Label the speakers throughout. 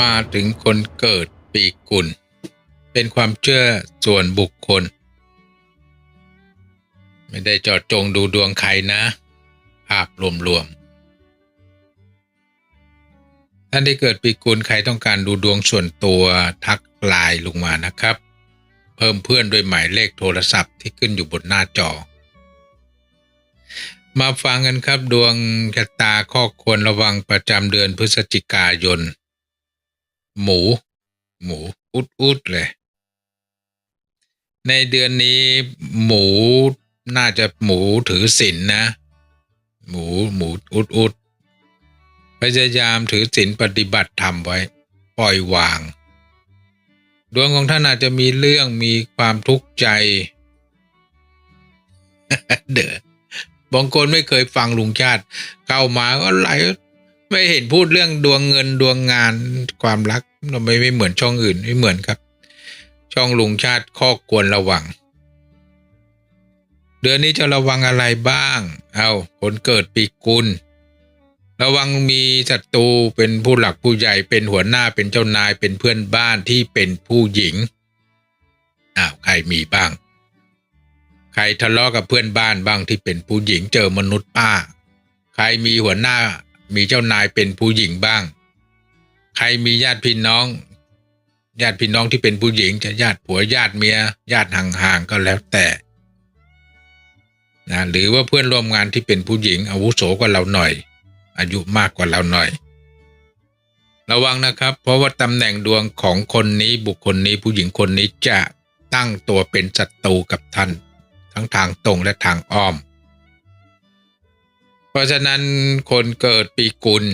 Speaker 1: มาถึงคนเกิดปีกุล เป็นความเชื่อส่วนบุคคล ไม่ได้เจอดจงดูดวงใครนะ ภาพรวมๆ ท่านที่เกิดปีกุลใครต้องการดูดวงส่วนตัวทักไลน์ลงมานะครับ เพิ่มเพื่อนด้วยหมายเลขโทรศัพท์ที่ขึ้นอยู่บนหน้าจอมาฟังกันครับดวงชะตาข้อควรระวังประจำเดือนพฤศจิกายน หมู หมูอุดอุดเลย ในเดือนนี้หมูน่าจะหมูถือศีลนนะ หมูหมูอุดอุดพยายามถือศีลปฏิบัติธรรมไว้ ปล่อยวาง ดวงของท่านอาจจะมีเรื่องมีความทุกข์ใจ เด้อบางคนไม่เคยฟังลุงชาติ เข้ามาก็ไหล ไม่เห็นพูดเรื่องดวงเงินดวงงานความรักเราไม่ไม่เหมือนช่องอื่นไม่เหมือนครับ ช่องลุงชาติข้อควรระวัง เดือนนี้จะระวังอะไรบ้าง เอาคนเกิดปีกุล ระวังมีศัตรูเป็นผู้หลักผู้ใหญ่เป็นหัวหน้าเป็นเจ้านายเป็นเพื่อนบ้านที่เป็นผู้หญิงอ้าวใครมีบ้าง ใครทะเลาะกับเพื่อนบ้านบ้างที่เป็นผู้หญิงเจอมนุษย์ป้า ใครมีหัวหน้า มีเจ้านายเป็นผู้หญิงบ้าง ใครมีญาติพี่น้อง ญาติพี่น้องที่เป็นผู้หญิงจะญาติผัวญาติเมีย ญาติห่างๆก็แล้วแต่นะหรือว่าเพื่อนร่วมงานที่เป็นผู้หญิงอาวุโสกว่าเราหน่อย อายุมากกว่าเราหน่อย ระวังนะครับ เพราะว่าตำแหน่งดวงของคนนี้บุคคลนี้ผู้หญิงคนนี้จะตั้งตัวเป็นศัตรูกับท่าน ทั้งทางตรงและทางอ้อม ราะฉะนั้นคนเกิดปีกุล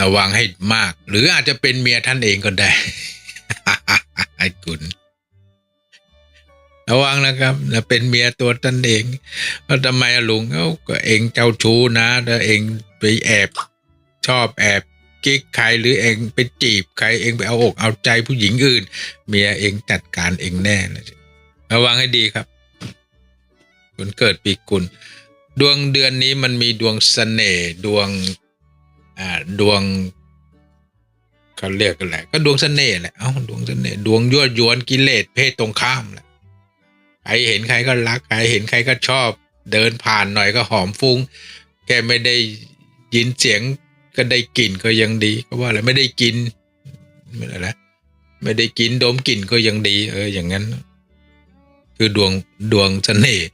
Speaker 1: ระวังให้มาก หรืออาจจะเป็นเมียท่านเองก็ได้ไอ้กุลระวังนะครับเป็นเมียตัวท่านเองแล้วทำไมลุงเอ้าก็เองเจ้าชู้นะถ้าเองไปแอบชอบแอบกิ๊กใครหรือเองไปจีบใครเองไปเอาอกเอาใจผู้หญิงอื่น เมียเองจัดการเองแน่นะระวังให้ดีครับคนเกิดปีกุล ดวงเดือนนี้มันมีดวงเสน่ห์ดวงอ่าดวงเขาเรียกกันแหละก็ดวงเสน่ห์แหละเอ้าดวงเสน่ห์ดวงยั่วยวนกิเลสเพศตรงข้ามแหละใครเห็นใครก็รักใครเห็นใครก็ชอบ เดินผ่านหน่อยก็หอมฟุ้งแค่ไม่ได้ยินเสียงก็ได้กลิ่นก็ยังดีก็ว่าอะไรไม่ได้กินไม่อะไรนะไม่ได้กินดมกลิ่นก็ยังดี เอออย่างนั้น คือดวงดวงเสน่ห์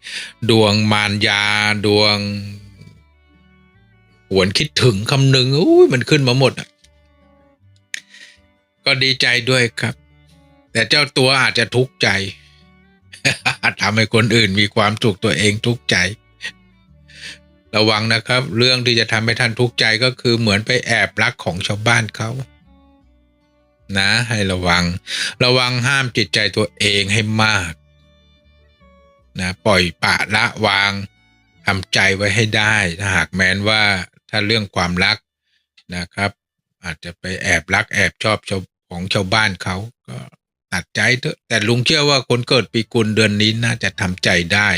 Speaker 1: ดวงมารยาดวงหวนคิดถึงคำหนึ่งอุ้ยมันขึ้นมาหมดอะก็ดีใจด้วยครับ แต่เจ้าตัวอาจจะทุกข์ใจทำให้คนอื่นมีความสุขตัวเองทุกข์ใจ ระวังนะครับ เรื่องที่จะทำให้ท่านทุกข์ใจก็คือเหมือนไปแอบรักของชาวบ้านเขานะ ให้ระวัง ระวังห้ามจิตใจตัวเองให้มาก นะปล่อยปะละวางทำใจไว้ให้ได้ถ้าหากแม้นว่าถ้าเรื่องความรักนะครับ อาจจะไปแอบรักแอบชอบชาวของชาวบ้านเขาก็ตัดใจเถอะแต่ลุงเชื่อว่าคนเกิดปีกุลเดือนนี้น่าจะทำใจได้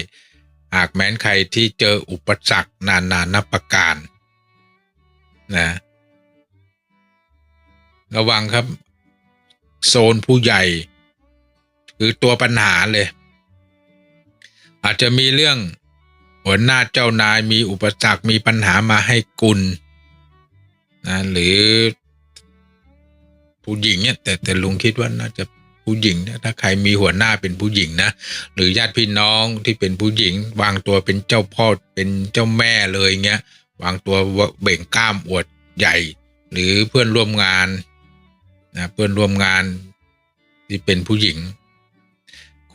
Speaker 1: หากแม้นใครที่เจออุปสรรคนานๆนับประการนะระวังครับ โซนผู้ใหญ่ คือตัวปัญหาเลย อาจจะมีเรื่องหัวหน้าเจ้านายมีอุปสรรคมีปัญหามาให้กุลนะหรือผู้หญิงเนี่ยแต่แต่ลุงคิดว่าน่าจะผู้หญิงนะถ้าใครมีหัวหน้าเป็นผู้หญิงนะหรือญาติพี่น้องที่เป็นผู้หญิง วางตัวเป็นเจ้าพ่อเป็นเจ้าแม่เลยเงี้ยวางตัวเบ่งกล้ามอวดใหญ่ หรือเพื่อนร่วมงานนะเพื่อนร่วมงานที่เป็นผู้หญิง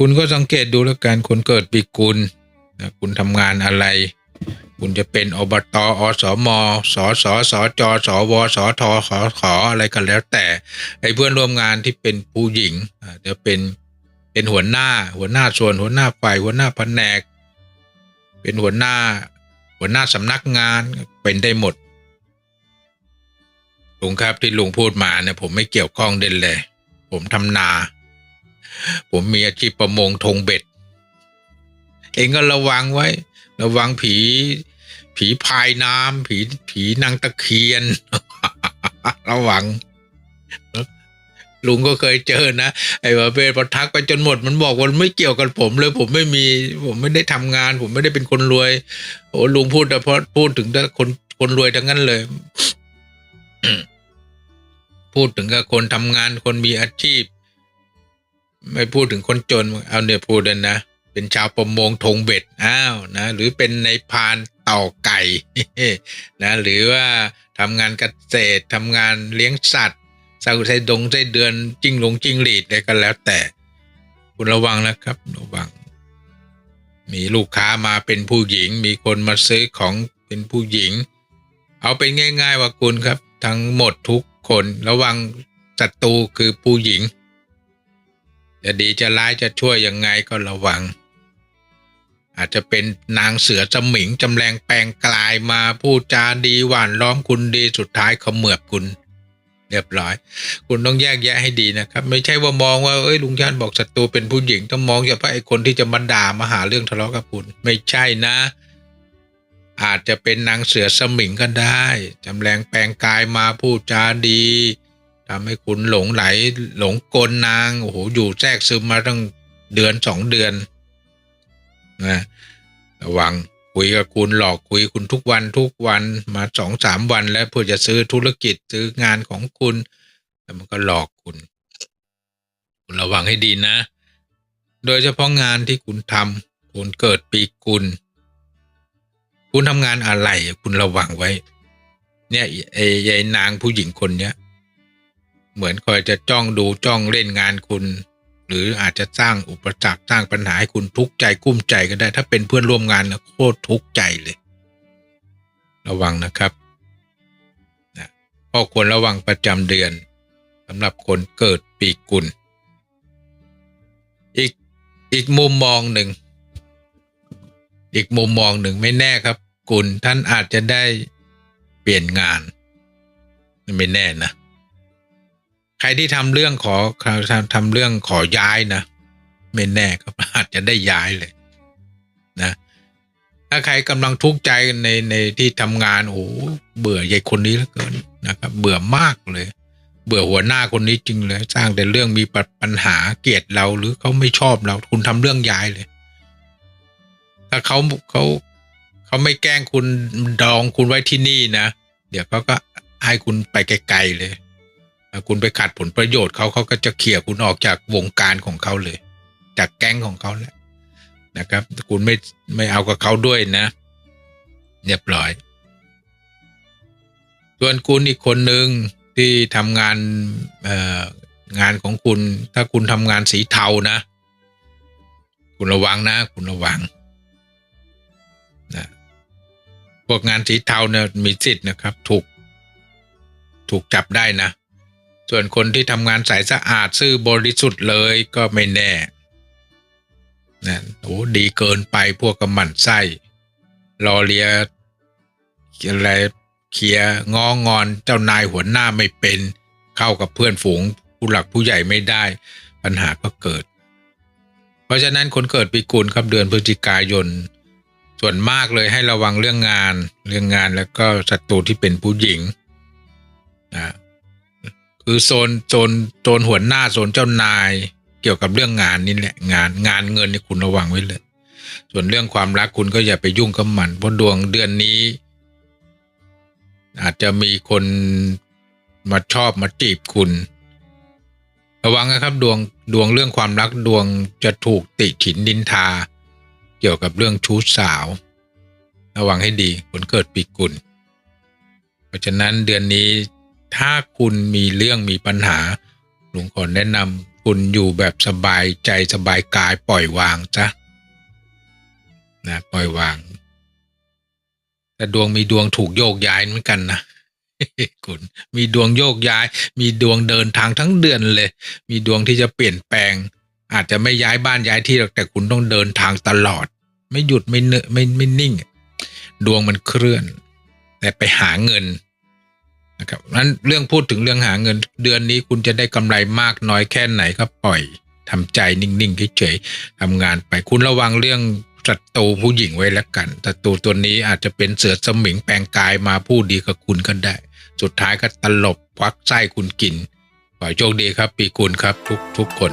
Speaker 1: คุณก็สังเกตดูแล้วกันคนเกิดปีกุลนะคุณทำงานอะไร คุณจะเป็นอบตอสมสสสจสวสทขอขออะไรกันแล้วแต่ไอ้เพื่อนร่วมงานที่เป็นผู้หญิงจะเป็นเป็นหัวหน้าหัวหน้าส่วนหัวหน้าฝ่ายหัวหน้าแผนก เป็นหัวหน้าหัวหน้าสำนักงานเป็นได้หมดลุงครับที่ลุงพูดมาเนี่ยผมไม่เกี่ยวข้องเด่นเลย ผมทำนา ผมมีอาชีพประมงทงเบ็ด เองก็ระวังไว้ ระวังผี ผีพายน้ำผีผีนางตะเคียน ระวัง ลุงก็เคยเจอนะ ไอ้ประเภทพอทักไปจนหมดมันบอกว่าไม่เกี่ยวกับผมเลย ผมไม่มี ผมไม่ได้ทำงาน ผมไม่ได้เป็นคนรวย โอ้ลุงพูดแต่เพราะพูดถึงแต่คนคนรวยทั้งนั้นเลยพูดถึงกับคนทำงานคนมีอาชีพ ไม่พูดถึงคนจนเอาเนี่ยพูดเลยนะ เป็นชาวประมงทงเบ็ดอ้าวนะหรือเป็นในพานต่อไก่นะหรือว่าทำงานเกษตรทำงานเลี้ยงสัตว์สางไส้ดงไส้เดือนจิ้งหลงจิ้งหรีดอะไรก็แล้วแต่ คุณระวังนะครับระวัง มีลูกค้ามาเป็นผู้หญิง มีคนมาซื้อของเป็นผู้หญิง เอาเป็นง่าย ๆ ว่าคุณครับ ทั้งหมดทุกคนระวังศัตรูคือผู้หญิง จะดีจะร้ายจะช่วยยังไงก็ระวัง อาจจะเป็นนางเสือสมิงจำแรงแปลงกลายมาพูดจาดีหวานล้อมคุณดีสุดท้ายเขาเมือบคุณ เรียบร้อย คุณต้องแยกแยะให้ดีนะครับ ไม่ใช่ว่ามองว่าเอ้ยลุงชาติบอกศัตรูเป็นผู้หญิงต้องมองเฉพาะไอ้คนที่จะมาด่ามาหาเรื่องทะเลาะกับคุณ ไม่ใช่นะอาจจะเป็นนางเสือสมิงก็ได้ จำแรงแปลงกายมาพูดจาดี ทำให้คุณหลงไหลหลงกลนางโอ้โหอยู่แทรกซึมมาตั้งเดือนสองเดือนนะระวังคุยกับคุณหลอกคุยคุณทุกวันทุกวันมาสองสามวันแล้วเพื่อจะซื้อธุรกิจซื้องานของคุณแล้วมันก็หลอกคุณ คุณระวังให้ดีนะ โดยเฉพาะงานที่คุณทำคุณเกิดปีกุลคุณทำงานอะไรคุณระวังไว้ เนี่ยไอ้ยายนางผู้หญิงคนเนี้ย เหมือนคอยจะจ้องดูจ้องเล่นงานคุณ หรืออาจจะสร้างอุปสรรคสร้างปัญหาให้คุณทุกข์ใจกุ้มใจก็ได้ ถ้าเป็นเพื่อนร่วมงานนะโคตรทุกข์ใจเลย ระวังนะครับนะข้อควรระวังประจำเดือนสำหรับคนเกิดปีกุลอีกอีกมุมมองหนึ่ง อีกมุมมองหนึ่งไม่แน่ครับ กุลท่านอาจจะได้เปลี่ยนงาน ไม่แน่นะ ใครที่ทำเรื่องขอทำทำเรื่องขอย้ายนะไม่แน่ครับอาจจะได้ย้ายเลยนะ ถ้าใครกำลังทุกข์ใจในในที่ทำงานโอ้เบื่อยายคนนี้เหลือเกินนะครับ เบื่อมากเลย เบื่อหัวหน้าคนนี้จริงเลย สร้างแต่เรื่องมีปัญหาเกลียดเราหรือเขาไม่ชอบเรา คุณทำเรื่องย้ายเลย ถ้าเขาเขาเขาไม่แกล้งคุณดองคุณไว้ที่นี่นะเดี๋ยวเขาก็ให้คุณไปไกลๆเลย คุณไปขัดผลประโยชน์เขาเขาก็จะเขี่ยคุณออกจากวงการของเขาเลย จากแก๊งของเขาแหละนะครับคุณไม่ไม่เอากับเขาด้วยนะเรียบร้อย ส่วนคุณอีกคนหนึ่งที่ทำงานงานของคุณ ถ้าคุณทำงานสีเทานะ คุณระวังนะ คุณระวังนะพวกงานสีเทาเนี่ยมีสิทธิ์นะครับ ถูกถูกจับได้นะ ส่วนคนที่ทำงานสายสะอาดซื่อบริสุทธิ์เลยก็ไม่แน่นะโอ้ดีเกินไปพวกกำมันไส้รอเลียอะไรเคลียงองอนเจ้านายหัวหน้าไม่เป็น เข้ากับเพื่อนฝูงผู้หลักผู้ใหญ่ไม่ได้ ปัญหาก็เกิด เพราะฉะนั้นคนเกิดปีกุลครับเดือนพฤศจิกายน ส่วนมากเลยให้ระวังเรื่องงาน เรื่องงานแล้วก็ศัตรูที่เป็นผู้หญิงนะ คือโซนโซนโซนหัวหน้าโซนเจ้านายเกี่ยวกับเรื่องงานนี่แหละงานงานเงินนี่คุณระวังไว้เลย ส่วนเรื่องความรักคุณก็อย่าไปยุ่งกับมันเพราะดวงเดือนนี้ อาจจะมีคนมาชอบมาจีบคุณ ระวังนะครับดวงดวงเรื่องความรักดวงจะถูกติฉินดินทา เกี่ยวกับเรื่องชู้สาว ระวังให้ดีคนเกิดปีกุลเพราะฉะนั้นเดือนนี้ ถ้าคุณมีเรื่องมีปัญหาหลวงขอแนะนำคุณอยู่แบบสบายใจสบายกายปล่อยวางจ้ะนะปล่อยวาง แต่ดวงมีดวงถูกโยกย้ายเหมือนกันนะคุณมีดวงโยกย้าย มีดวงเดินทางทั้งเดือนเลย มีดวงที่จะเปลี่ยนแปลง อาจจะไม่ย้ายบ้านย้ายที่หรอกแต่คุณต้องเดินทางตลอด ไม่หยุดไม่เนอะไม่ไม่นิ่ง ดวงมันเคลื่อน แต่ไปหาเงิน นะครับนั้นเรื่องพูดถึงเรื่องหาเงินเดือนนี้คุณจะได้กำไรมากน้อยแค่ไหนก็ปล่อยทำใจนิ่งๆเฉยๆทำงานไปคุณระวังเรื่องศัตรูผู้หญิงไว้แล้วกันศัตรูตัวนี้อาจจะเป็นเสือสมิงแปลงกายมาพูดดีกับคุณก็ได้ สุดท้ายก็ตลบควักไส้คุณกินขอโชคดีครับ ปีกุลครับทุกทุกคน